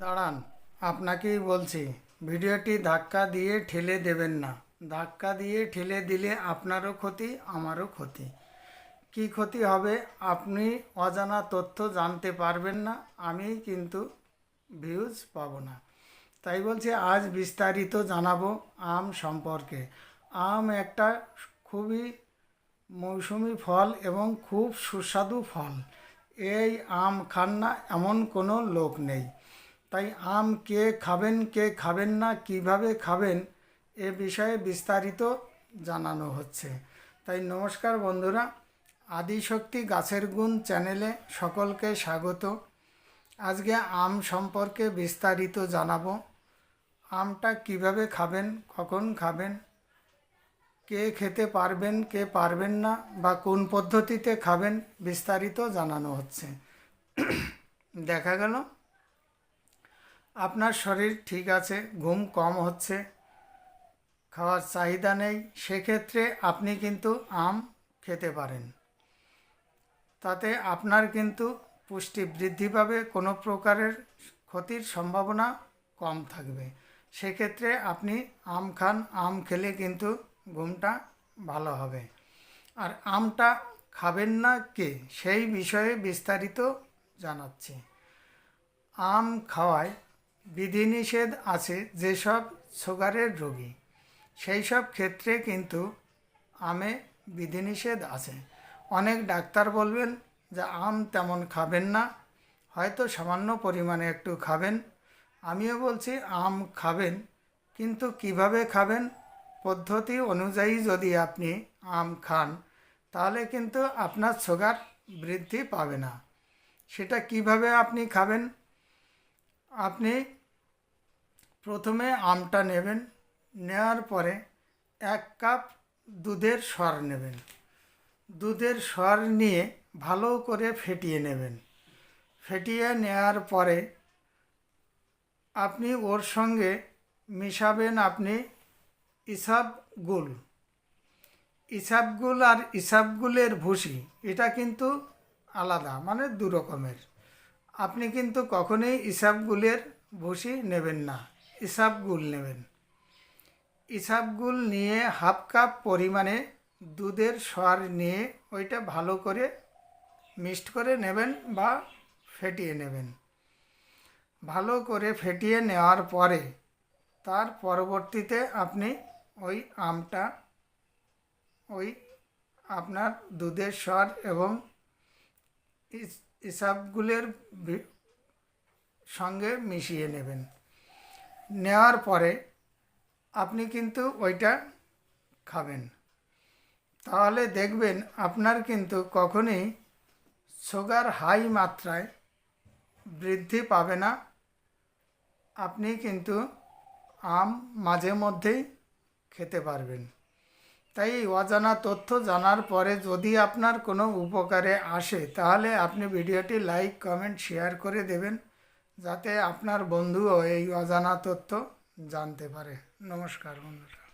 দাঁড়ান, আপনাকেই বলছি, ভিডিওটি ধাক্কা দিয়ে ঠেলে দেবেন না। ধাক্কা দিয়ে ঠেলে দিলে আপনারও ক্ষতি, আমারও ক্ষতি। কি ক্ষতি হবে আপনি অজানা তথ্য জানতে পারবেন না, আমি কিন্তু ভিউজ পাবো না। তাই বলছি, আজ বিস্তারিত জানাব আম সম্পর্কে। আম একটা খুবই মৌসুমি ফল এবং খুব সুস্বাদু ফল। এই আম খান না এমন কোনো লোক নেই। তাই আম কে খাবেন কে খাবেন না, কীভাবে খাবেন এ বিষয়ে বিস্তারিত জানানো হচ্ছে। তাই নমস্কার বন্ধুরা, আদিশক্তি গাছের গুণ চ্যানেলে সকলকে স্বাগত। আজকে আম সম্পর্কে বিস্তারিত জানাব। আমটা কীভাবে খাবেন, কখন খাবেন, কে খেতে পারবেন, কে পারবেন না, বা কোন পদ্ধতিতে খাবেন বিস্তারিত জানানো হচ্ছে। দেখা গেল। আপনার শরীর ঠিক আছে, ঘুম কম হচ্ছে, খাওয়ার চাহিদা নেই, সেক্ষেত্রে আপনি কিন্তু আম খেতে পারেন। তাতে আপনার কিন্তু পুষ্টি বৃদ্ধি পাবে, কোনো প্রকারের ক্ষতির সম্ভাবনা কম থাকবে। সেক্ষেত্রে আপনি আম খান, আম খেলে কিন্তু ঘুমটা ভালো হবে। আর আমটা খাবেন না কে, সেই বিষয়ে বিস্তারিত জানাচ্ছি। আম খাওয়ায় বিধিনিষেধ আছে যেসব সুগারের রোগী। সেই সব ক্ষেত্রে কিন্তু আমে বিধিনিষেধ আছে। অনেক ডাক্তার বলবেন যে, আম তেমন খাবেন না। হয়তো সামান্য পরিমাণে একটু খাবেন। আমিও বলছি, আম খাবেন, কিন্তু কীভাবে খাবেন? পদ্ধতি অনুযায়ী যদি আপনি আম খান, তাহলে কিন্তু আপনার সুগার বৃদ্ধি পাবে না। সেটা কীভাবে আপনি খাবেন? আপনি প্রথমে আমটা নেবেন নেওয়ার পরে এক কাপ দুধের স্বর নেবেন। দুধের স্বর নিয়ে ভালো করে ফেটিয়ে নেবেন। ফেটিয়ে নেওয়ার পরে আপনি ওর সঙ্গে মিশাবেন আপনি ইসাবগুল ইসাবগুল আর ইসাবগুলের ভুসি, এটা কিন্তু আলাদা মানে দু রকমের। আপনি কিন্তু কখনোই ইসাবগুলের ভুসি নেবেন না। ইসাবগুল নেবেন। ইসাবগুল নিয়ে হাফ কাপ পরিমাণে দুধের স্বর নিয়ে ওইটা ভালো করে মিক্সড করে নেবেন বা ফেটিয়ে নেবেন। ভালো করে ফেটিয়ে নেওয়ার পরে তার পরবর্তীতে আপনি ওই আমটা, ওই আপনার দুধের স্বর এবং ইস- ইসাবগুলের সঙ্গে মিশিয়ে নেবেন। নেওয়ার পরে আপনি কিন্তু ওইটা খাবেন। তাহলে দেখবেন আপনার কিন্তু কখনই সুগার হাই মাত্রায় বৃদ্ধি পাবে না। আপনি কিন্তু আম মাঝে মধ্যেই খেতে পারবেন। তাই অজানা তথ্য জানার পরে যদি আপনার কোনো উপকারে আসে, তাহলে আপনি ভিডিওটি লাইক কমেন্ট শেয়ার করে দেবেন। যাতে আপনার বন্ধুও এই অজানা তথ্য জানতে পারে। নমস্কার বন্ধুরা।